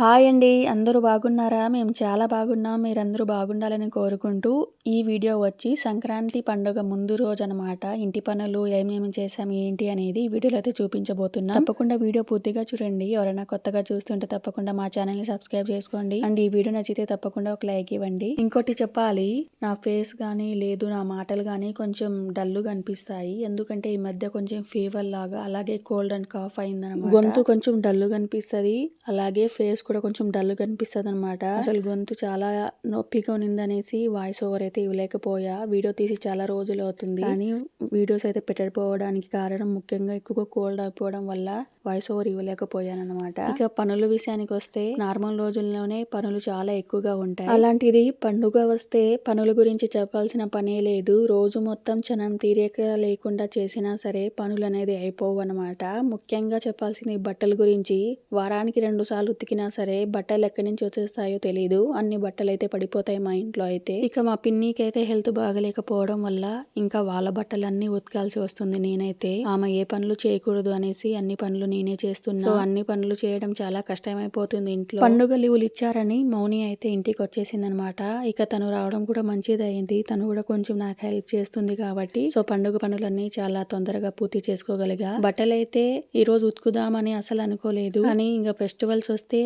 Hi అండి. అందరూ బాగున్నారా? మేము చాలా బాగున్నాం. మీరందరూ బాగుండాలని కోరుకుంటూ ఈ వీడియో వచ్చి సంక్రాంతి పండుగ ముందు రోజు అనమాట ఇంటి పనులు ఏమేమి చేసాం ఏంటి అనేది వీడియోలో అయితే చూపించబోతున్నాం. తప్పకుండా వీడియో పూర్తిగా చూడండి. ఎవరైనా కొత్తగా చూస్తుంటే తప్పకుండా మా ఛానల్ని సబ్స్క్రైబ్ చేసుకోండి. అండ్ ఈ వీడియో నచ్చితే తప్పకుండా ఒక లైక్ ఇవ్వండి. ఇంకోటి చెప్పాలి నా ఫేస్ కానీ లేదు నా మాటలు కానీ కొంచెం డల్లుగా అనిపిస్తాయి. ఎందుకంటే ఈ మధ్య కొంచెం ఫీవర్ లాగా అలాగే కోల్డ్ అండ్ కాఫ్ అయిందనమాట. గొంతు కొంచెం డల్లుగా అనిపిస్తుంది. అలాగే ఫేస్ కూడా కొంచెం డల్ కనిపిస్తుంది అనమాట అసలు గొంతు చాలా నొప్పిగా ఉన్నదనేసి వాయిస్ ఓవర్ అయితే ఇవ్వలేకపోయా. వీడియో తీసి చాలా రోజులు అవుతుంది. కానీ వీడియోస్ అయితే పెట్టకపోవడానికి కారణం ముఖ్యంగా ఎక్కువగా కోల్డ్ అయిపోవడం వల్ల వాయిస్ ఓవర్ ఇవ్వలేకపోయాను అనమాట ఇక పనుల విషయానికి వస్తే నార్మల్ రోజుల్లోనే పనులు చాలా ఎక్కువగా ఉంటాయి. అలాంటిది పండుగ వస్తే పనుల గురించి చెప్పాల్సిన పనే లేదు. రోజు మొత్తం చనం తీరేక లేకుండా చేసినా సరే పనులు అనేది అయిపోవు అనమాట ముఖ్యంగా చెప్పాల్సిన బట్టల గురించి. వారానికి రెండు సార్లు ఉతికినా సరే బట్టలు ఎక్కడి నుంచి వచ్చేస్తాయో తెలియదు అన్ని బట్టలు అయితే పడిపోతాయి మా ఇంట్లో అయితే. ఇక మా పిన్నికి అయితే హెల్త్ బాగలేకపోవడం వల్ల ఇంకా వాళ్ళ బట్టలన్నీ ఉతకాల్సి వస్తుంది నేనైతే. ఆమె ఏ పనులు చేయకూడదు అనేసి అన్ని పనులు నేనే చేస్తున్నా. అన్ని పనులు చేయడం చాలా కష్టమైపోతుంది ఇంట్లో. పండుగ లీవులు ఇచ్చారని మౌని అయితే ఇంటికి వచ్చేసింది అనమాట ఇక తను రావడం కూడా మంచిది అయింది తను కూడా కొంచెం నాకు హెల్ప్ చేస్తుంది కాబట్టి. సో పండుగ పనులన్నీ చాలా తొందరగా పూర్తి చేసుకోగలిగా. బట్టలైతే ఈ రోజు ఉతుకుదామని అసలు అనుకోలేదు. కానీ ఇంకా ఫెస్టివల్స్ వస్తే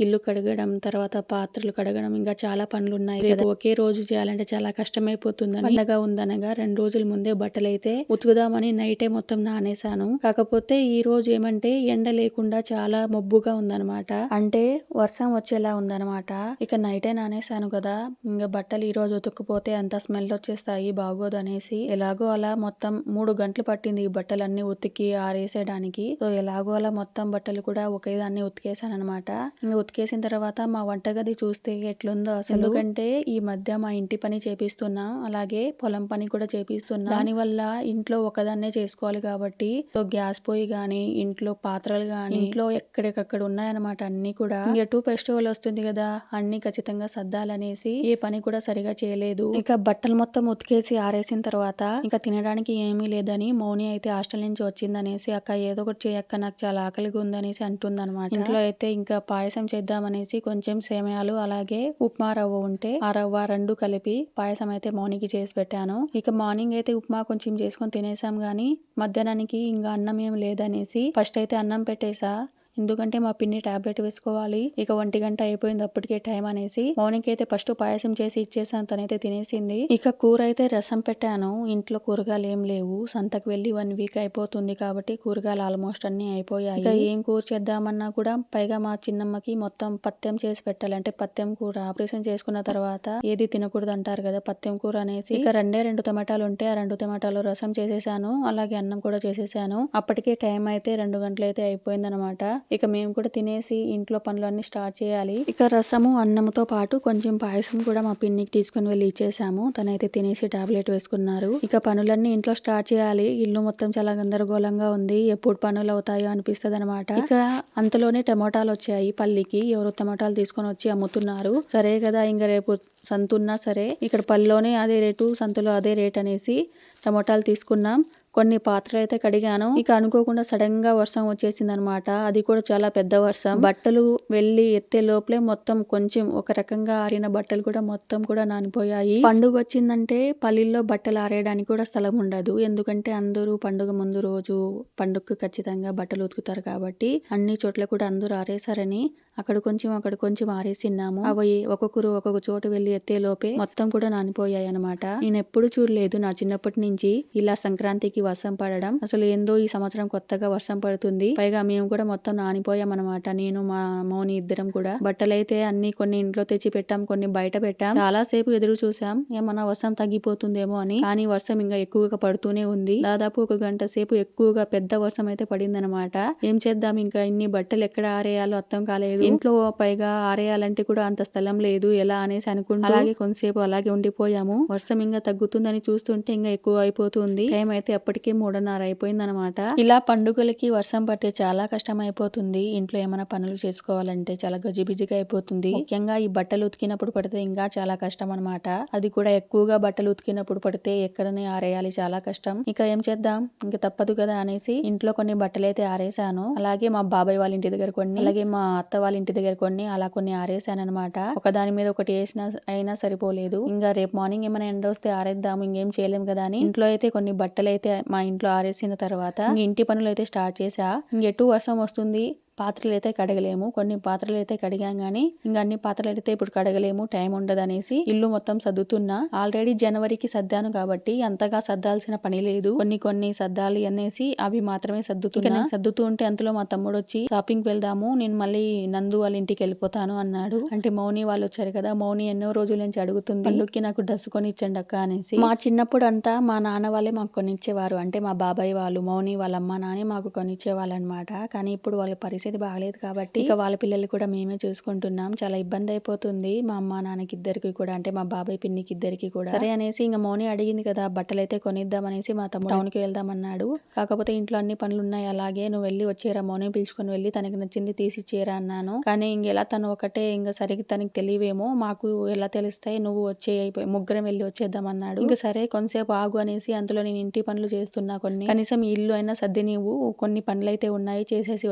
ఇల్లు కడగడం తర్వాత పాత్రలు కడగడం ఇంకా చాలా పనులు ఉన్నాయి ఒకే రోజు చేయాలంటే చాలా కష్టమైపోతుంది పండగ ఉందనగా రెండు రోజుల ముందే బట్టలు అయితే ఉతుకుదామని నైటే మొత్తం నానేసాను కాకపోతే ఈ రోజు ఏమంటే ఎండ లేకుండా చాలా మబ్బుగా ఉందన్నమాట అంటే వర్షం వచ్చేలా ఉందన్నమాట ఇక నైటే నానేసాను కదా. ఇంకా బట్టలు ఈ రోజు ఉతుక్కుపోతే అంత స్మెల్ వచ్చేస్తాయి బాగోదు అనేసి ఎలాగో అలా మొత్తం మూడు గంటలు పట్టింది ఈ బట్టలన్నీ ఉతికి ఆరేసేయడానికి. సో ఎలాగో అలా మొత్తం బట్టలు కూడా ఒకే దాన్ని ఉతికేసాను అనమాట ఇంకా ఉతికేసిన తర్వాత మా వంటగది చూస్తే ఎట్లుందో అసలు. ఎందుకంటే ఈ మధ్య మా ఇంటి పని చేపిస్తున్నా అలాగే పొలం పని కూడా చేపిస్తున్నా. దానివల్ల ఇంట్లో ఒకదాన్నే చేసుకోవాలి కాబట్టి గ్యాస్ పొయ్యి గాని ఇంట్లో పాత్రలు గాని ఇంట్లో ఎక్కడికక్కడ ఉన్నాయన్నమాట అన్ని కూడా. ఎటు ఫెస్టివల్ వస్తుంది కదా అన్ని ఖచ్చితంగా సర్దాలనేసి ఏ పని కూడా సరిగా చేయలేదు. ఇక బట్టలు మొత్తం ఉతికేసి ఆరేసిన తర్వాత ఇంకా తినడానికి ఏమీ లేదని మౌని అయితే హాస్టల్ నుంచి వచ్చిందనేసి అక్క ఏదో ఒకటి చేయక్క నాకు చాలా ఆకలిగా ఉందనేసి అంటుంది అనమాట ఇంట్లో అయితే ఇంకా పాయసం చేద్దామనేసి కొంచెం సేమయాలు అలాగే ఉప్మా రవ్వ ఉంటే ఆ రవ్వ రెండు కలిపి పాయసం అయితే మార్నింగ్ చేసి పెట్టాను. ఇక మార్నింగ్ అయితే ఉప్మా కొంచెం చేసుకొని తినేసాం గానీ మధ్యాహ్నానికి ఇంకా అన్నం ఏం లేదనేసి ఫస్ట్ అయితే అన్నం పెట్టేసా. ఎందుకంటే మా పిన్ని టాబ్లెట్ వేసుకోవాలి. ఇక ఒంటి గంట అయిపోయింది అప్పటికే టైం అనేసి మార్నింగ్ అయితే ఫస్ట్ పాయసం చేసి ఇచ్చేసాను. తనైతే తినేసింది. ఇక కూర అయితే రసం పెట్టాను. ఇంట్లో కూరగాయలు ఏం లేవు. సంతకు వెళ్ళి వన్ వీక్ అయిపోతుంది కాబట్టి కూరగాయలు ఆల్మోస్ట్ అన్ని అయిపోయాయి. ఇక ఏం కూర చేద్దామన్నా కూడా పైగా మా చిన్నమ్మకి మొత్తం పత్యం చేసి పెట్టాలంటే పత్యం కూర ఆపరేషన్ చేసుకున్న తర్వాత ఏది తినకూడదు అంటారు కదా పత్యం కూర అనేసి. ఇక రెండే రెండు టమాటాలు ఉంటే ఆ రెండు టమాటాలు రసం చేసేసాను. అలాగే అన్నం కూడా చేసేసాను. అప్పటికే టైం అయితే రెండు గంటలు అయితే అయిపోయింది అనమాట ఇక మేము కూడా తినేసి ఇంట్లో పనులన్నీ స్టార్ట్ చేయాలి. ఇక రసము అన్నంతో పాటు కొంచెం పాయసం కూడా మా పిన్నికి తీసుకుని వెళ్ళి ఇచ్చేసాము. తనైతే తినేసి టాబ్లెట్ వేసుకున్నారు. ఇక పనులన్నీ ఇంట్లో స్టార్ట్ చేయాలి. ఇల్లు మొత్తం చాలా గందరగోళంగా ఉంది. ఎప్పుడు పనులు అవుతాయో అనిపిస్తుంది అనమాట ఇక అంతలోనే టమోటాలు వచ్చాయి. పల్లికి ఎవరో టమోటాలు తీసుకొని వచ్చి అమ్ముతున్నారు. సరే కదా ఇంకా రేపు సంతున్నా సరే. ఇక్కడ పల్లిలోనే అదే రేటు సంతలో అదే రేట్ అనేసి టమోటాలు తీసుకున్నాం. కొన్ని పాత్రలు అయితే కడిగాను. ఇక అనుకోకుండా సడన్గా వర్షం వచ్చేసింది అనమాట అది కూడా చాలా పెద్ద వర్షం. బట్టలు వెళ్ళి ఎత్తే లోపలే మొత్తం కొంచెం ఒక రకంగా ఆరిన బట్టలు కూడా మొత్తం కూడా నానిపోయాయి. పండుగ వచ్చిందంటే పల్లెల్లో బట్టలు ఆరేయడానికి కూడా స్థలం ఉండదు. ఎందుకంటే అందరూ పండుగ ముందు రోజు పండుగకు ఖచ్చితంగా బట్టలు ఉతుకుతారు కాబట్టి అన్ని చోట్ల కూడా అందరూ ఆరేసారని అక్కడ కొంచెం అక్కడ కొంచెం ఆరేసిన్నాము అవి ఒక్కొక్కరు ఒక్కొక్క చోటు వెళ్ళి ఎత్తే లోపే మొత్తం కూడా నానిపోయాయి అనమాట నేను ఎప్పుడు చూడలేదు నా చిన్నప్పటి నుంచి ఇలా సంక్రాంతికి వర్షం పడడం. అసలు ఏందో ఈ సంవత్సరం కొత్తగా వర్షం పడుతుంది. పైగా మేము కూడా మొత్తం నానిపోయాం అనమాట నేను మా మౌని ఇద్దరం కూడా. బట్టలైతే అన్ని కొన్ని ఇంట్లో తెచ్చి పెట్టాం కొన్ని బయట పెట్టాం. చాలా సేపు ఎదురు చూసాం ఏమన్నా వర్షం తగ్గిపోతుందేమో అని. కానీ వర్షం ఇంకా ఎక్కువగా పడుతూనే ఉంది. దాదాపు ఒక గంట సేపు ఎక్కువగా పెద్ద వర్షం అయితే పడింది అనమాట ఏం చేద్దాం ఇంకా? ఇన్ని బట్టలు ఎక్కడ ఆరేయాలో అర్థం కాలేదు. ఇంట్లో పైగా ఆరేయాలంటే కూడా అంత స్థలం లేదు. ఎలా అనేసి అనుకుంటూ అలాగే కొంతసేపు అలాగే ఉండిపోయాము. వర్షం ఇంకా తగ్గుతుందని చూస్తుంటే ఇంకా ఎక్కువ అయిపోతుంది. టైం అయితే అప్పటికే మూడున్నర అయిపోయింది అనమాట ఇలా పండుగలకి వర్షం పడితే చాలా కష్టం అయిపోతుంది ఇంట్లో ఏమైనా పనులు చేసుకోవాలంటే చాలా గజిబిజిగా అయిపోతుంది. ముఖ్యంగా ఈ బట్టలు ఉతికినప్పుడు పడితే ఇంకా చాలా కష్టం అనమాట అది కూడా ఎక్కువగా బట్టలు ఉతికినప్పుడు పడితే ఎక్కడనే ఆరేయాలి చాలా కష్టం. ఇక ఏం చేద్దాం? ఇంకా తప్పదు కదా అనేసి ఇంట్లో కొన్ని బట్టలు అయితే ఆరేసాను అలాగే మా బాబాయ్ వాళ్ళ ఇంటి దగ్గర కొన్ని అలాగే మా అత్త వాళ్ళ ఇంటి దగ్గర కొన్ని అలా కొన్ని ఆరేసాను అనమాట ఒక దాని మీద ఒకటి వేసిన అయినా సరిపోలేదు. ఇంకా రేపు మార్నింగ్ ఏమైనా ఎండ వస్తే ఆరేద్దాం ఇంకేం చేయలేము కదా అని. ఇంట్లో అయితే కొన్ని బట్టలు అయితే మా ఇంట్లో ఆరేసిన తర్వాత ఇంటి పనులు అయితే స్టార్ట్ చేసా ఇంకెటు వర్షం వస్తుంది? పాత్రలు అయితే కడగలేము. కొన్ని పాత్రలు అయితే కడిగాం గానీ ఇంకా అన్ని పాత్రలు అయితే ఇప్పుడు కడగలేము. టైం ఉండదు అనేసి ఇల్లు మొత్తం సర్దుతున్నా. ఆల్రెడీ జనవరికి సర్దాను కాబట్టి అంతగా సర్దాల్సిన పని లేదు. కొన్ని కొన్ని సర్దాలి అనేసి అవి మాత్రమే సర్దుతున్నా. సర్దుతూ ఉంటే అంతలో మా తమ్ముడు వచ్చి షాపింగ్ వెళ్దాము. నేను మళ్ళీ నందు వాళ్ళ ఇంటికి వెళ్ళిపోతాను అన్నాడు. అంటే మౌని వాళ్ళు వచ్చారు కదా మౌని ఎన్నో రోజుల నుంచి అడుగుతుంది. పండుగకి నాకు డ్రెస్ కొనిచ్చండి అక్క అనేసి. మా చిన్నప్పుడు అంతా మా నాన్న వాళ్ళే మాకు కొనిచ్చేవారు. అంటే మా బాబాయ్ వాళ్ళు మౌని వాళ్ళ అమ్మ నాని మాకు కొనిచ్చేవాళ్ళు అనమాట కానీ ఇప్పుడు వాళ్ళ పరిస్థితి బాగలేదు కాబట్టి ఇక వాళ్ళ పిల్లలు కూడా మేమే చూసుకుంటున్నాం. చాలా ఇబ్బంది అయిపోతుంది మా అమ్మ నాన్నకి ఇద్దరికి కూడా అంటే మా బాబాయ్ పిన్నికి ఇద్దరికి కూడా. సరే అనేసి ఇంకా మౌని అడిగింది కదా బట్టలు అయితే కొనిద్దాం అనేసి మా తమ్ముడు టౌన్కి వెళ్దాం అన్నాడు కాకపోతే ఇంట్లో అన్ని పనులు ఉన్నాయి అలాగే నువ్వు వెళ్ళి వచ్చేరా మౌని పిలుచుకొని వెళ్ళి తనకి నచ్చింది తీసి ఇచ్చేరా అన్నాను. కానీ ఇంకెలా తను ఒకటే ఇంకా సరిగ్గా తనకి తెలియవేమో మాకు ఎలా తెలుస్తాయి నువ్వు వచ్చే ముగ్గురం వెళ్ళి వచ్చేద్దాం అన్నాడు. ఇంకా సరే కొంతసేపు ఆగు అనేసి అందులో నేను ఇంటి పనులు చేస్తున్నా కొన్ని. కనీసం ఇల్లు అయినా సర్ది నీవు కొన్ని పనులు అయితే ఉన్నాయి చేసేసి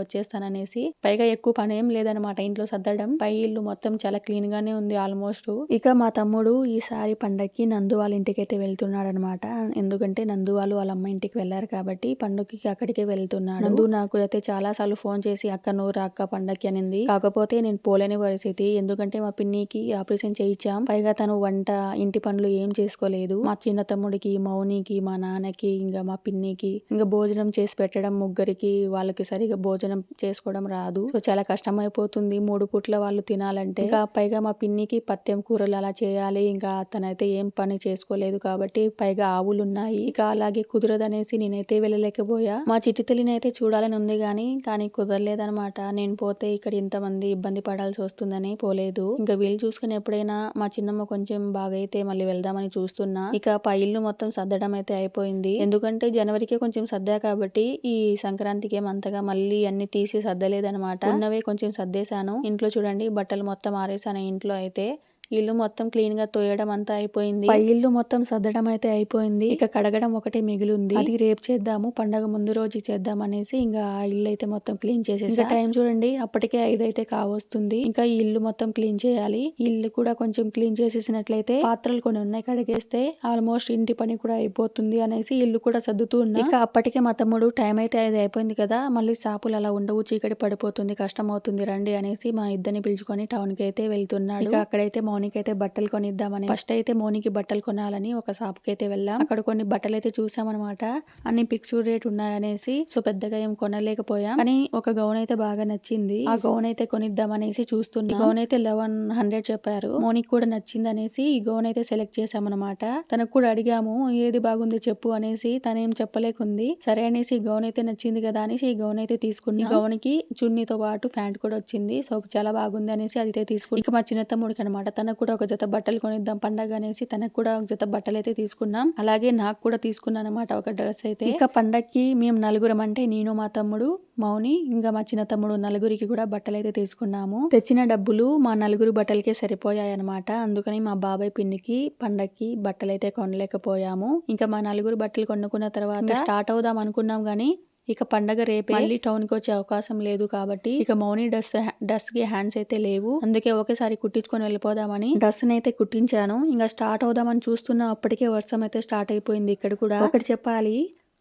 అనేసి పైగా ఎక్కువ పని ఏం లేదనమాట ఇంట్లో సర్దడం. పై ఇల్లు మొత్తం చాలా క్లీన్ గానే ఉంది ఆల్మోస్ట్ ఇక మా తమ్ముడు ఈసారి పండక్కి నందు వాళ్ళ ఇంటికి అయితే వెళ్తున్నాడు అనమాట ఎందుకంటే నందు వాళ్ళు వాళ్ళ అమ్మ ఇంటికి వెళ్ళారు కాబట్టి పండుగకి అక్కడికే వెళ్తున్నాడు. నందు నాకు అయితే చాలా సార్లు ఫోన్ చేసి అక్క నూరు అక్క పండక్కి అనింది. కాకపోతే నేను పోలేని పరిస్థితి. ఎందుకంటే మా పిన్నికి ఆపరేషన్ చేయించాం. పైగా తను వంట ఇంటి పనులు ఏం చేసుకోలేదు. మా చిన్న తమ్ముడికి మౌనికి మా నాన్నకి ఇంకా మా పిన్నికి ఇంకా భోజనం చేసి పెట్టడం ముగ్గురికి వాళ్ళకి సరిగా భోజనం చేసుకోవడం రాదు. సో చాలా కష్టం అయిపోతుంది మూడు పూట్ల వాళ్ళు తినాలంటే. ఇంకా పైగా మా పిన్నికి పత్యం కూరలు అలా చేయాలి. ఇంకా తనైతే ఏం పని చేసుకోలేదు కాబట్టి పైగా ఆవులు ఉన్నాయి ఇక అలాగే కుదరదనేసి నేనైతే వెళ్ళలేకపోయా. మా చిట్టి తల్లిని అయితే చూడాలని ఉంది కానీ కానీ కుదరలేదనమాట. నేను పోతే ఇక్కడ ఇంతమంది ఇబ్బంది పడాల్సి వస్తుందని పోలేదు. ఇంకా వీళ్ళు చూసుకుని ఎప్పుడైనా మా చిన్నమ్మ కొంచెం బాగైతే మళ్ళీ వెళ్దామని చూస్తున్నా. ఇక పై ఇల్లు మొత్తం సర్దడం అయితే అయిపోయింది. ఎందుకంటే జనవరికే కొంచెం సర్దా కాబట్టి ఈ సంక్రాంతికి ఏమంతగా మళ్ళీ అన్ని తీసి సర్దలేదనమాట ఉన్నవే కొంచెం సర్దేశాను. ఇంట్లో చూడండి బట్టలు మొత్తం ఆరేసాను ఇంట్లో అయితే ఇల్లు మొత్తం క్లీన్గా తోయడం అంతా అయిపోయింది. పై ఇల్లు మొత్తం సర్దడం అయితే అయిపోయింది. ఇక కడగడం ఒకటే మిగిలింది. అది రేపు చేద్దాము పండగ ముందు రోజు చేద్దాం అనేసి ఇంకా ఆ ఇల్లు అయితే మొత్తం క్లీన్ చేసేసి. టైం చూడండి అప్పటికే ఐదు అయితే కావస్తుంది. ఇంకా ఈ ఇల్లు మొత్తం క్లీన్ చేయాలి. ఇల్లు కూడా కొంచెం క్లీన్ చేసేసినట్లయితే పాత్రలు కొన్ని ఉన్నాయి కడిగేస్తే ఆల్మోస్ట్ ఇంటి పని కూడా అయిపోతుంది అనేసి ఇల్లు కూడా సర్దుతూ ఉన్నా. ఇక అప్పటికే మా తమ్ముడు టైం అయితే ఐదు అయిపోయింది కదా మళ్ళీ షాపులు అలా ఉండవు చీకటి పడిపోతుంది కష్టం అవుతుంది రండి అనేసి మా ఇద్దరిని పిలుచుకొని టౌన్కి అయితే వెళ్తున్నాడు. ఇక అక్కడైతే మౌనికి అయితే బట్టలు కొనిద్దామని ఫస్ట్ అయితే మోనికి బట్టలు కొనాలని ఒక షాప్కి అయితే వెళ్ళాం. అక్కడ కొన్ని బట్టలు అయితే చూసామన్నమాట. అన్ని పిక్స్ రేట్ ఉన్నాయనేసి సో పెద్దగా ఏం కొనలేకపోయాం. కానీ ఒక గౌన్ అయితే బాగా నచ్చింది. ఆ గౌన్ అయితే కొనిద్దామనేసి చూస్తున్నా. గౌన్ అయితే లెవెన్ హండ్రెడ్ చెప్పారు. మౌనికి కూడా నచ్చింది అనేసి ఈ గౌన్ అయితే సెలెక్ట్ చేసామన్నమాట. తనకు కూడా అడిగాము ఏది బాగుంది చెప్పు అనేసి తనేం చెప్పలేకుంది. సరే అనేసి ఈ గౌన్ అయితే నచ్చింది కదా అనేసి ఈ గౌన్ అయితే తీసుకుని గౌన్కి చున్నీతో పాటు ప్యాంట్ కూడా వచ్చింది. సో చాలా బాగుంది అనేసి అది అయితే తీసుకుని ఇక మా చిన్న తమ్ముడికి అనమాట తనకు కూడా ఒక జత బట్టలు కొనిద్దాం పండగ అనేసి తనకు కూడా ఒక జత బట్టలు అయితే తీసుకున్నాం. అలాగే నాకు కూడా తీసుకున్నాను అనమాట ఒక డ్రెస్ అయితే. ఇక పండక్కి మేము నలుగురం అంటే నేను మా తమ్ముడు మౌని ఇంకా మా చిన్న తమ్ముడు నలుగురికి కూడా బట్టలు అయితే తీసుకున్నాము. తెచ్చిన డబ్బులు మా నలుగురు బట్టలకే సరిపోయాయి అనమాట అందుకని మా బాబాయ్ పిన్నికి పండక్కి బట్టలు అయితే కొనలేకపోయాము. ఇంకా మా నలుగురు బట్టలు కొనుక్కున్న తర్వాత స్టార్ట్ అవుదాం అనుకున్నాం గానీ ఇక పండగ రేపే మళ్ళీ టౌన్కి వచ్చే అవకాశం లేదు కాబట్టి ఇక మౌని డ్రెస్ డ్రెస్కి హ్యాండ్స్ అయితే లేవు. అందుకే ఒకేసారి కుట్టించుకొని వెళ్ళిపోదామని డ్రెస్ అయితే కుట్టించాను. ఇంకా స్టార్ట్ అవుదామని చూస్తున్నా అప్పటికే వర్షం అయితే స్టార్ట్ అయిపోయింది ఇక్కడ కూడా. ఒకటి చెప్పాలి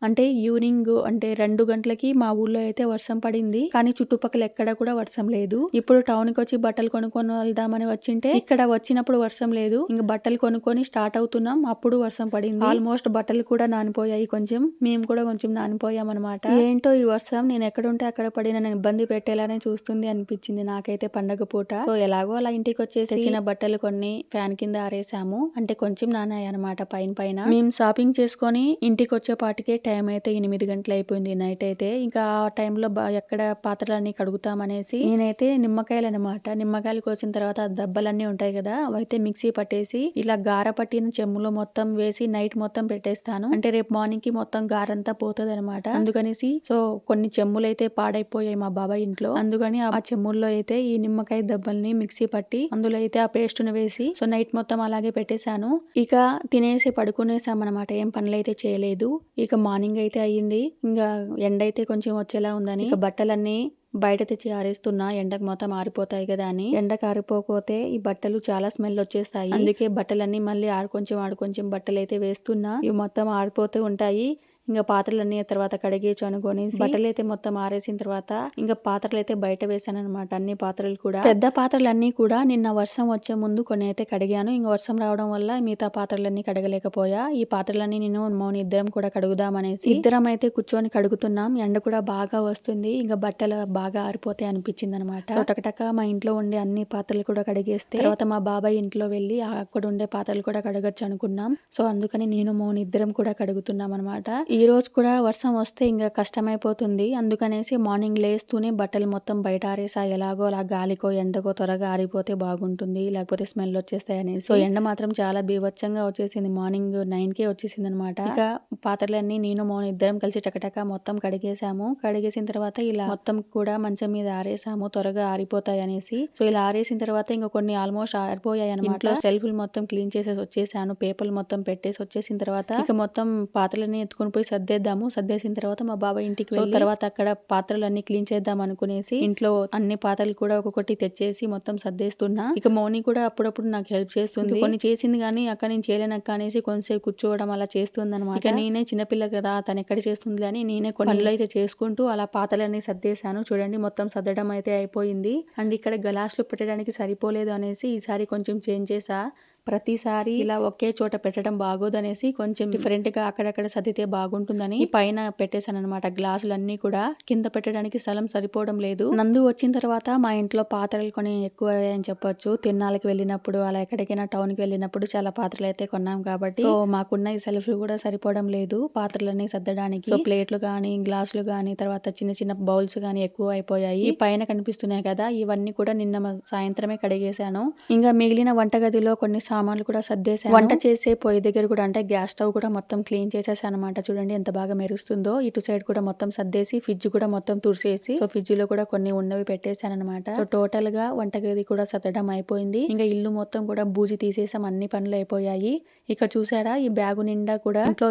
అంటే ఈవినింగ్ అంటే రెండు గంటలకి మా ఊళ్ళో అయితే వర్షం పడింది. కానీ చుట్టుపక్కల ఎక్కడ కూడా వర్షం లేదు. ఇప్పుడు టౌన్కి వచ్చి బట్టలు కొనుక్కొని వెళ్దామని వచ్చింటే ఇక్కడ వచ్చినప్పుడు వర్షం లేదు. ఇంకా బట్టలు కొనుక్కొని స్టార్ట్ అవుతున్నాం. అప్పుడు వర్షం పడింది. ఆల్మోస్ట్ బట్టలు కూడా నానిపోయాయి కొంచెం. మేము కూడా కొంచెం నానిపోయాం అనమాట ఏంటో ఈ వర్షం. నేను ఎక్కడుంటే అక్కడ పడి నన్ను ఇబ్బంది పెట్టేలానే చూస్తుంది అనిపించింది నాకైతే పండగ పూట. సో ఎలాగో అలా ఇంటికి వచ్చేసి తెచ్చిన బట్టలు కొన్ని ఫ్యాన్ కింద ఆరేసాము. అంటే కొంచెం నానాయి అనమాట పైన పైన. మేము షాపింగ్ చేసుకొని ఇంటికి వచ్చే పాటికే టైం అయితే ఎనిమిది గంటలు అయిపోయింది నైట్ అయితే ఇంకా ఆ టైంలో బా ఎక్కడ పాత్రలన్నీ కడుగుతామనేసి నేనైతే నిమ్మకాయలు అనమాట నిమ్మకాయలు కోసిన తర్వాత దెబ్బలన్నీ ఉంటాయి కదా అవైతే మిక్సీ పట్టేసి ఇలా గార పట్టిన చెమ్ములో మొత్తం వేసి నైట్ మొత్తం పెట్టేస్తాను. అంటే రేపు మార్నింగ్కి మొత్తం గారంతా పోతుంది అనమాట అందుకనేసి సో కొన్ని చెమ్ములు అయితే పాడైపోయాయి మా బాబాయ్ ఇంట్లో. అందుకని ఆ చెమ్ముల్లో అయితే ఈ నిమ్మకాయ దెబ్బల్ని మిక్సీ పట్టి అందులో అయితే ఆ పేస్ట్ను వేసి సో నైట్ మొత్తం అలాగే పెట్టేశాను. ఇక తినేసి పడుకునేసాం అనమాట ఏం పనులు అయితే చేయలేదు. ఇక మార్నింగ్ అయితే అయ్యింది. ఇంకా ఎండ అయితే కొంచెం వచ్చేలా ఉందని. ఇక బట్టలన్నీ బయట తెచ్చి ఆరేస్తున్నా. ఎండకు మొత్తం ఆరిపోతాయి కదా అని. ఎండకు ఆరిపోకపోతే ఈ బట్టలు చాలా స్మెల్ వచ్చేస్తాయి. అందుకే బట్టలన్నీ మళ్ళీ ఆడుకొంచెం ఆడుకొంచెం బట్టలు అయితే వేస్తున్నా. ఇవి మొత్తం ఆరిపోతూ ఉంటాయి. ఇంకా పాత్రలన్నీ తర్వాత కడిగేచ్చు అనుకొని బట్టలు అయితే మొత్తం ఆరేసిన తర్వాత ఇంకా పాత్రలు అయితే బయట వేసాను అనమాట అన్ని పాత్రలు కూడా. పెద్ద పాత్రలన్నీ కూడా నిన్న వర్షం వచ్చే ముందు కొన్ని అయితే కడిగాను. ఇంకా వర్షం రావడం వల్ల మిగతా పాత్రలన్నీ కడగలేకపోయా. ఈ పాత్రలన్నీ నేను మౌని ఇద్దరం కూడా కడుగుదామనేసి ఇద్దరం అయితే కూర్చొని కడుగుతున్నాం. ఎండ కూడా బాగా వస్తుంది. ఇంకా బట్టలు బాగా ఆరిపోతాయి అనిపించింది అనమాట టకటక మా ఇంట్లో ఉండే అన్ని పాత్రలు కూడా కడిగేస్తే తర్వాత మా బాబాయ్ ఇంట్లో వెళ్ళి అక్కడ ఉండే పాత్రలు కూడా కడగచ్చు అనుకున్నాం. సో అందుకని నేను మౌని ఇద్దరం కూడా కడుగుతున్నాం అనమాట ఈ రోజు కూడా వర్షం వస్తే ఇంకా కష్టమైపోతుంది. అందుకనేసి మార్నింగ్ లేస్తూనే బట్టలు మొత్తం బయట ఆరేసా. ఎలాగో అలా గాలికో ఎండకో త్వరగా ఆరిపోతే బాగుంటుంది. లేకపోతే స్మెల్ వచ్చేస్తాయి అనేసి. సో ఎండ మాత్రం చాలా బీభత్సంగా వచ్చేసింది. మార్నింగ్ నైన్ కే వచ్చేసింది అనమాట ఇక పాత్రలన్నీ నేను మౌన్ ఇద్దరం కలిసి టకటక మొత్తం కడిగేసాము. కడిగేసిన తర్వాత ఇలా మొత్తం కూడా మంచం మీద ఆరేసాము. త్వరగా ఆరిపోతాయి అనేసి. సో ఇలా ఆరేసిన తర్వాత ఇంకా కొన్ని ఆల్మోస్ట్ ఆరిపోయాయి అనమాట సెల్ఫ్లు మొత్తం క్లీన్ చేసేసి వచ్చేసాను. పేపర్లు మొత్తం పెట్టేసి వచ్చేసిన తర్వాత ఇక మొత్తం పాత్రలన్నీ ఎత్తుకొని పోయి సర్దేద్దాము. సర్దేసిన తర్వాత మా బాబాయ్ ఇంటికి వెళ్ళి తర్వాత అక్కడ పాత్రలన్నీ క్లీన్ చేద్దాం అనుకునేసి ఇంట్లో అన్ని పాత్రలు కూడా ఒక్కొక్కటి తెచ్చేసి మొత్తం సర్దేస్తున్నా. ఇక మౌని కూడా అప్పుడప్పుడు నాకు హెల్ప్ చేస్తుంది. కొన్ని చేసింది కానీ అక్కడ నేను చేయలేనక్క అనేసి కొంతసేపు కూర్చోవడం అలా చేస్తుంది అనమాట ఇక నేనే చిన్నపిల్ల కదా తను ఎక్కడ చేస్తుంది అని నేనే కొన్ని పనులు అయితే చేసుకుంటూ అలా పాత్రలన్నీ సర్దేశాను. చూడండి మొత్తం సర్దడం అయితే అయిపోయింది. అండ్ ఇక్కడ గ్లాసులు పెట్టడానికి సరిపోలేదు అనేసి ఈసారి కొంచెం చేంజ్ చేసా. ప్రతిసారి ఇలా ఒకే చోట పెట్టడం బాగోదనేసి కొంచెం డిఫరెంట్గా అక్కడక్కడ సర్దితే బాగుంటుందని పైన పెట్టేశాను అనమాట గ్లాసులన్నీ కూడా కింద పెట్టడానికి స్థలం సరిపోవడం లేదు. నందు వచ్చిన తర్వాత మా ఇంట్లో పాత్రలు కొని ఎక్కువ అని చెప్పొచ్చు. తిన్నాళ్ళకి వెళ్ళినప్పుడు అలా ఎక్కడికైనా టౌన్కి వెళ్ళినప్పుడు చాలా పాత్రలు అయితే కొన్నాం కాబట్టి సో మాకున్న ఈ సెల్ఫ్లు కూడా సరిపోవడం లేదు. పాత్రలన్నీ సర్దడానికి. సో ప్లేట్లు గానీ గ్లాసులు గానీ తర్వాత చిన్న చిన్న బౌల్స్ గానీ ఎక్కువ అయిపోయాయి. ఈ పైన కనిపిస్తున్నాయి కదా ఇవన్నీ కూడా నిన్న సాయంత్రమే కడిగేశాను. ఇంకా మిగిలిన వంటగదిలో కొన్ని సామాన్లు కూడా సర్దేశాను. వంట చేసే పొయ్యి దగ్గర కూడా అంటే గ్యాస్ స్టవ్ కూడా మొత్తం క్లీన్ చేసేసాను అనమాట చూడండి ఎంత బాగా మెరుస్తుందో. ఇటు సైడ్ కూడా మొత్తం సర్దేసి ఫ్రిడ్జ్ కూడా మొత్తం తుడిసేసి సో ఫ్రిడ్జ్లో కూడా కొన్ని ఉన్నవి పెట్టేశాను అనమాట సో టోటల్గా వంటగది కూడా సర్దడం అయిపోయింది. ఇంకా ఇల్లు మొత్తం కూడా బూజి తీసేసాం. అన్ని పనులు అయిపోయాయి. ఇక్కడ చూసారా ఈ బ్యాగు నిండా కూడా ఇంట్లో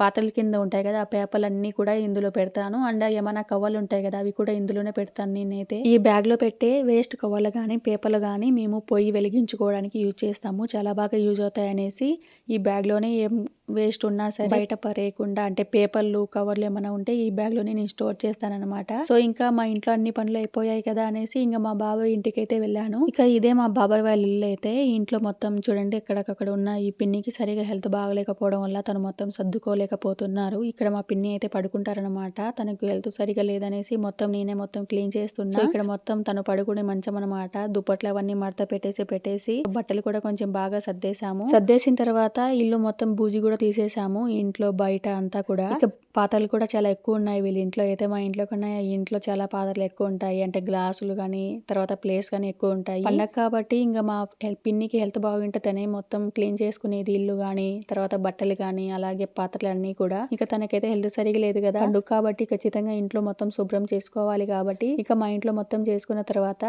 పాత్రల కింద ఉంటాయి కదా ఆ పేపర్లు అన్ని కూడా ఇందులో పెడతాను. అండ్ ఏమైనా కవ్వలు ఉంటాయి కదా అవి కూడా ఇందులోనే పెడతాను నేనైతే. ఈ బ్యాగ్లో పెట్టే వేస్ట్ కవ్వలు కానీ పేపర్లు కానీ మేము పొయ్యి వెలిగించుకోవడానికి యూజ్ చేస్తాము. చాలా బాగా యూజ్ అవుతాయి అనేసి ఈ బ్యాగ్లోనే ఏం వేస్ట్ ఉన్నా సరే బయట పరేయకుండా అంటే పేపర్లు కవర్లు ఏమైనా ఉంటే ఈ బ్యాగ్లోనే నేను స్టోర్ చేస్తానన్నమాట. సో ఇంకా మా ఇంట్లో అన్ని పనులు అయిపోయాయి కదా అనేసి ఇంకా మా బాబాయ్ ఇంటికి అయితే వెళ్ళాను. ఇక ఇదే మా బాబాయ్ వాళ్ళ ఇల్లు అయితే ఇంట్లో మొత్తం చూడండి ఎక్కడక్కడ ఉన్న ఈ పిన్నికి సరిగా హెల్త్ బాగలేకపోవడం వల్ల తను మొత్తం సర్దుకోలేకపోతున్నారు. ఇక్కడ మా పిన్ని అయితే పడుకుంటారనమాట తనకు హెల్త్ సరిగా లేదనేసి మొత్తం నేనే మొత్తం క్లీన్ చేస్తున్నా. ఇక్కడ మొత్తం తను పడుకునే మంచం అనమాట దుప్పట్లు అవన్నీ మడత పెట్టేసి పెట్టేసి బట్టలు కూడా కొంచెం బాగా సర్దేశాము. సర్దేసిన తర్వాత ఇల్లు మొత్తం బూజి కూడా తీసేసాము. ఇంట్లో బయట అంతా కూడా ఇక పాత్రలు కూడా చాలా ఎక్కువ ఉన్నాయి వీళ్ళ ఇంట్లో. అయితే మా ఇంట్లో కన్నా ఈ ఇంట్లో చాలా పాత్రలు ఎక్కువ ఉంటాయి. అంటే గ్లాసులు కానీ తర్వాత ప్లేస్ కానీ ఎక్కువ ఉంటాయి. పండగ కాబట్టి ఇంకా మా పిన్నికి హెల్త్ బాగుంటే తనే మొత్తం క్లీన్ చేసుకునేది ఇల్లు కానీ తర్వాత బట్టలు కానీ అలాగే పాత్రలు అన్ని కూడా. ఇక తనకైతే హెల్త్ సరిగా లేదు కదా. పండుగ కాబట్టి ఖచ్చితంగా ఇంట్లో మొత్తం శుభ్రం చేసుకోవాలి కాబట్టి ఇక మా ఇంట్లో మొత్తం చేసుకున్న తర్వాత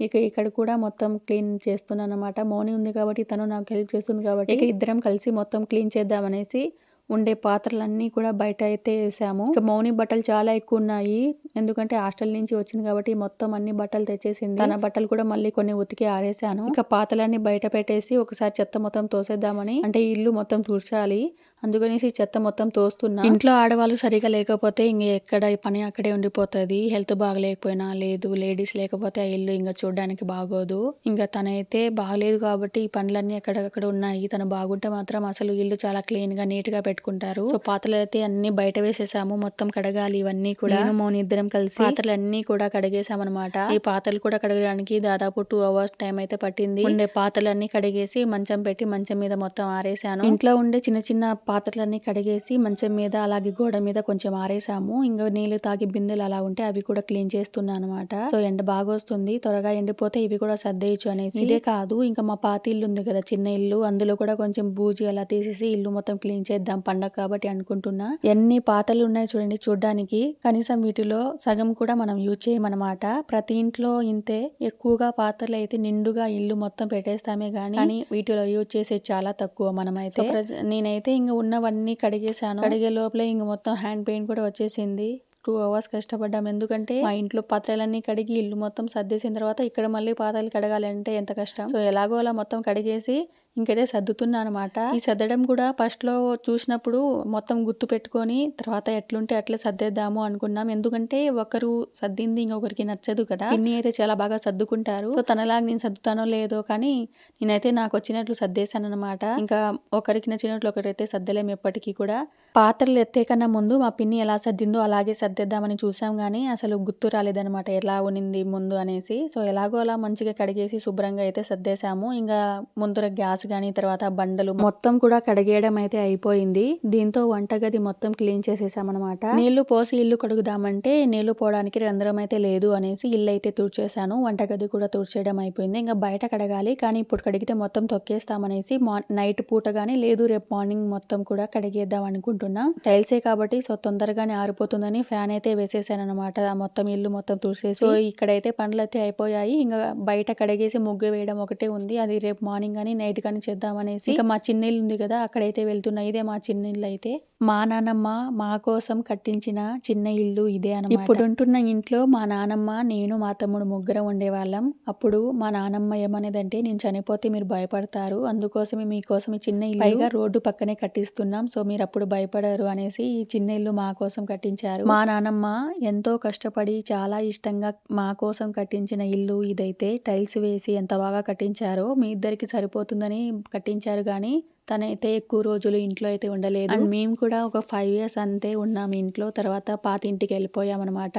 ఇక ఇక్కడ కూడా మొత్తం క్లీన్ చేస్తున్నాను అనమాట ఉంది కాబట్టి తను నాకు హెల్ప్ చేస్తుంది కాబట్టి ఇక ఇద్దరం కలిసి మొత్తం క్లీన్ చేద్దామనేసి ఉండే పాత్రలన్నీ కూడా బయట అయితే వేసాము. ఇక మౌని బట్టలు చాలా ఎక్కువ ఉన్నాయి ఎందుకంటే హాస్టల్ నుంచి వచ్చింది కాబట్టి మొత్తం అన్ని బట్టలు తెచ్చేసింది. తన బట్టలు కూడా మళ్ళీ కొన్ని ఉతికి ఆరేసాను. ఇక పాత్రలన్నీ బయట పెట్టేసి ఒకసారి చెత్త మొత్తం తోసేద్దామని అంటే ఇల్లు మొత్తం తుడిచాలి. అందుకనేసి చెత్త మొత్తం తోస్తున్నా. ఇంట్లో ఆడవాళ్ళు సరిగా లేకపోతే ఇంక ఎక్కడ పని అక్కడే ఉండిపోతుంది. హెల్త్ బాగలేకపోయినా లేదు లేడీస్ లేకపోతే ఆ ఇల్లు ఇంకా చూడడానికి బాగోదు. ఇంకా తనైతే బాగలేదు కాబట్టి ఈ పనులన్నీ ఎక్కడెక్కడ ఉన్నాయి. తను బాగుంటే మాత్రం అసలు ఇల్లు చాలా క్లీన్గా నీట్గా పెట్టుకుంటారు. సో పాత్రలు అయితే అన్ని బయట వేసేసాము. మొత్తం కడగాలి ఇవన్నీ కూడా. మౌని ఇద్దరం కలిసి పాత్రలు అన్ని కూడా కడిగేసామన్నమాట ఈ పాత్రలు కూడా కడగడానికి దాదాపు టూ అవర్స్ టైం అయితే పట్టింది. ఉండే పాత్రలన్నీ కడిగేసి మంచం పెట్టి మంచం మీద మొత్తం ఆరేసాను. ఇంట్లో ఉండే చిన్న చిన్న పాత్రలన్నీ కడిగేసి మంచం మీద అలాగే గోడ మీద కొంచెం ఆరేసాము. ఇంకా నీళ్ళు తాగి బిందెలు అలా ఉంటే అవి కూడా క్లీన్ చేస్తున్నాను అనమాట సో ఎండ బాగా వస్తుంది. త్వరగా ఎండిపోతే ఇవి కూడా సర్దేయచ్చు అనేసి. ఇదే కాదు ఇంకా మా పాత ఇల్లు ఉంది కదా చిన్న ఇల్లు. అందులో కూడా కొంచెం బూజి అలా తీసేసి ఇల్లు మొత్తం క్లీన్ చేద్దాం. పండగ కాబట్టి అనుకుంటున్నా. ఎన్ని పాతలు ఉన్నాయి చూడండి చూడడానికి. కనీసం వీటిలో సగం కూడా మనం యూజ్ చేయమన్నమాట. ప్రతి ఇంట్లో ఇంతే. ఎక్కువగా పాత్రలు అయితే నిండుగా ఇల్లు మొత్తం పెట్టేస్తామే గానీ కానీ వీటిలో యూజ్ చేసేది చాలా తక్కువ మనమైతే. నేనైతే ఇంకా ఉన్నవన్నీ కడిగేసాను కడిగే లోపలే ఇంక మొత్తం హ్యాండ్ పెయింట్ కూడా వచ్చేసింది. టూ అవర్స్ కష్టపడ్డాం. ఎందుకంటే మా ఇంట్లో పాత్రలన్నీ కడిగి ఇల్లు మొత్తం సర్దేసిన తర్వాత ఇక్కడ మళ్ళీ పాత్రలు కడగాలి అంటే ఎంత కష్టం? సో ఎలాగో అలా మొత్తం కడిగేసి ఇంకైతే సర్దుతున్నా అనమాట ఈ సర్దడం కూడా ఫస్ట్లో చూసినప్పుడు మొత్తం గుర్తు పెట్టుకొని తర్వాత ఎట్లుంటే అట్లా సర్దేద్దాము అనుకున్నాం. ఎందుకంటే ఒకరు సర్దింది ఇంకొకరికి నచ్చదు కదా. పిన్ని అయితే చాలా బాగా సర్దుకుంటారు. సో తనలాగా నేను సర్దుతానో లేదో కానీ నేనైతే నాకు వచ్చినట్లు సర్దేశాను అనమాట ఇంకా ఒకరికి నచ్చినట్లు ఒకరైతే సర్దలేము ఎప్పటికీ కూడా. పాత్రలు ఎత్తే కన్నా ముందు మా పిన్ని ఎలా సర్దిందో అలాగే సర్దేద్దామని చూసాం కానీ అసలు గుర్తు రాలేదనమాట ఎలా ఉనింది ముందు అనేసి. సో ఎలాగో అలా మంచిగా కడిగేసి శుభ్రంగా అయితే సర్దేశాము. ఇంకా ముందర గ్యాస్ కానీ తర్వాత బండలు మొత్తం కూడా కడిగేయడం అయితే అయిపోయింది. దీంతో వంటగది మొత్తం క్లీన్ చేసేసామన్నమాట. నీళ్ళు పోసి ఇల్లు కడుగుదామంటే నీళ్ళు పోవడానికి రంధ్రం అయితే లేదు అనేసి ఇల్లు అయితే తుడిచేసాను వంటగది కూడా తుడిచేయడం అయిపోయింది. ఇంకా బయట కడగాలి కానీ ఇప్పుడు కడిగితే మొత్తం తొక్కేస్తామనేసి నైట్ పూట గానీ లేదు రేపు మార్నింగ్ మొత్తం కూడా కడిగేద్దాం అనుకుంటున్నా. టైల్సే కాబట్టి సో తొందరగానే ఆరిపోతుందని ఫ్యాన్ అయితే వేసేసాను అనమాట మొత్తం ఇల్లు మొత్తం తుడిసేసి. సో ఇక్కడైతే పనులు అయితే అయిపోయాయి. ఇంకా బయట కడిగేసి ముగ్గు వేయడం ఒకటే ఉంది. అది రేపు మార్నింగ్ కానీ నైట్ కానీ చేద్దామనేసి ఇంకా మా చిన్న ఇల్లు ఉంది కదా అక్కడైతే వెళ్తున్నా. ఇదే మా చిన్న ఇల్లు అయితే మా నానమ్మ మా కోసం కట్టించిన చిన్న ఇల్లు ఇదే అని ఇప్పుడు ఉంటున్న ఇంట్లో మా నానమ్మ నేను మా తమ్ముడు ముగ్గురం ఉండేవాళ్ళం. అప్పుడు మా నానమ్మ ఏమనేదంటే నేను చనిపోతే మీరు భయపడతారు. అందుకోసమే మీకోసం ఈ చిన్న ఇల్లు పైగా రోడ్డు పక్కనే కట్టిస్తున్నాం. సో మీరు అప్పుడు భయపడరు అనేసి ఈ చిన్న ఇల్లు మా కోసం కట్టించారు. మా నానమ్మ ఎంతో కష్టపడి చాలా ఇష్టంగా మా కోసం కట్టించిన ఇల్లు ఇదైతే టైల్స్ వేసి ఎంత బాగా కట్టించారో మీ ఇద్దరికి సరిపోతుందని కట్టించారు కానీ తనైతే ఎక్కువ రోజులు ఇంట్లో అయితే ఉండలేదు. అండ్ మేము కూడా ఒక ఫైవ్ ఇయర్స్ అంతే ఉన్నాం ఇంట్లో. తర్వాత పాత ఇంటికి వెళ్ళిపోయామన్నమాట.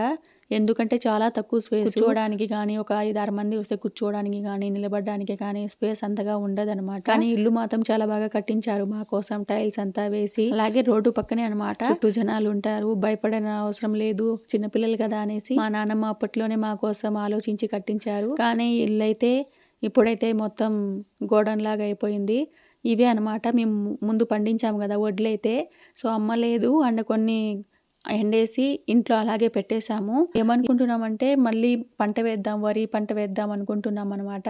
ఎందుకంటే చాలా తక్కువ స్పేస్ కూర్చోవడానికి కానీ ఒక ఐదు ఆరు మంది వస్తే కూర్చోవడానికి కానీ నిలబడడానికి కానీ స్పేస్ అంతగా ఉండదన్నమాట. కానీ ఇల్లు మాత్రం చాలా బాగా కట్టించారు. మా కోసం టైల్స్ అంతా వేసి అలాగే రోడ్డు పక్కనే అనమాట చుట్టూ జనాలు ఉంటారు. భయపడన అవసరం లేదు. చిన్నపిల్లలు కదా అనేసి మా నాన్నమ్మ అప్పట్లోనే మా కోసం ఆలోచించి కట్టించారు. కానీ ఇల్లు అయితే ఇప్పుడైతే మొత్తం గోడౌన్ లాగా అయిపోయింది. ఇవే అనమాట మేము ముందు పండించాము కదా వడ్లైతే. సో అమ్మలేదు అండ్ కొన్ని ఎండేసి ఇంట్లో అలాగే పెట్టేశాము. ఏమనుకుంటున్నామంటే మళ్ళీ పంట వేద్దాం వరి పంట వేద్దాం అనుకుంటున్నాం అనమాట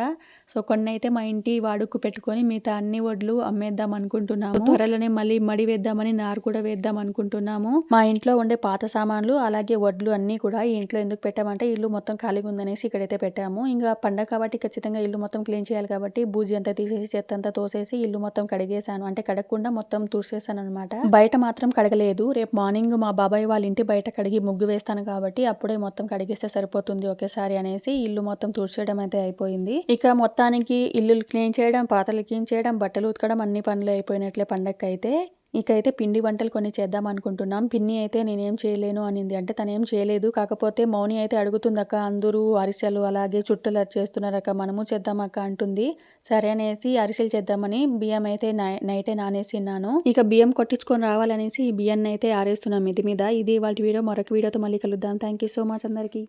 సో కొన్ని అయితే మా ఇంటి వాడుకు పెట్టుకొని మిగతా అన్ని వడ్లు అమ్మేద్దాం అనుకుంటున్నాము. త్వరలోనే మళ్ళీ మడి వేద్దామని నారు కూడా వేద్దాం అనుకుంటున్నాము. మా ఇంట్లో ఉండే పాత సామాన్లు అలాగే వడ్లు అన్ని కూడా ఈ ఇంట్లో ఎందుకు పెట్టామంటే ఇల్లు మొత్తం ఖాళీగా ఉందనేసి ఇక్కడైతే పెట్టాము. ఇంకా పండగ కాబట్టి ఖచ్చితంగా ఇల్లు మొత్తం క్లీన్ చేయాలి కాబట్టి బూజీ అంతా తీసేసి చెత్త అంతా తోసేసి ఇల్లు మొత్తం కడిగేశాను. అంటే కడగకుండా మొత్తం తుడిసేసాను అనమాట బయట మాత్రం కడగలేదు. రేపు మార్నింగ్ మా బాబాయ్ అబ్బాయి వాళ్ళ ఇంటి బయట కడిగి ముగ్గు వేస్తాను కాబట్టి అప్పుడే మొత్తం కడిగిస్తే సరిపోతుంది ఒకేసారి అనేసి ఇల్లు మొత్తం తుడిచేయడం అయితే అయిపోయింది. ఇక మొత్తానికి ఇల్లు క్లీన్ చేయడం పాతలు క్లీన్ చేయడం బట్టలు ఉతకడం అన్ని పనులు అయిపోయినట్లే పండగకి అయితే ఇకైతే పిండి వంటలు కొన్ని చేద్దాం అనుకుంటున్నాం. పిన్ని అయితే నేనేం చేయలేను అనింది. అంటే తనేం చేయలేదు. కాకపోతే మౌని అయితే అడుగుతుందక్క అందరూ అరిసెలు అలాగే చుట్టలు చేస్తున్నారక్క మనము చేద్దామక్క అంటుంది. సరే అనేసి అరిసెలు చేద్దామని బియ్యం అయితే నైటే నానేసిన్నాను ఇక బియ్యం కొట్టించుకొని రావాలనేసి ఈ బియ్యాన్ని అయితే ఆరేస్తున్నాం ఇది మీద. ఇది వాళ్ళ వీడియో. మరొక వీడియోతో మళ్ళీ కలుద్దాం. థ్యాంక్ సో మచ్ అందరికీ.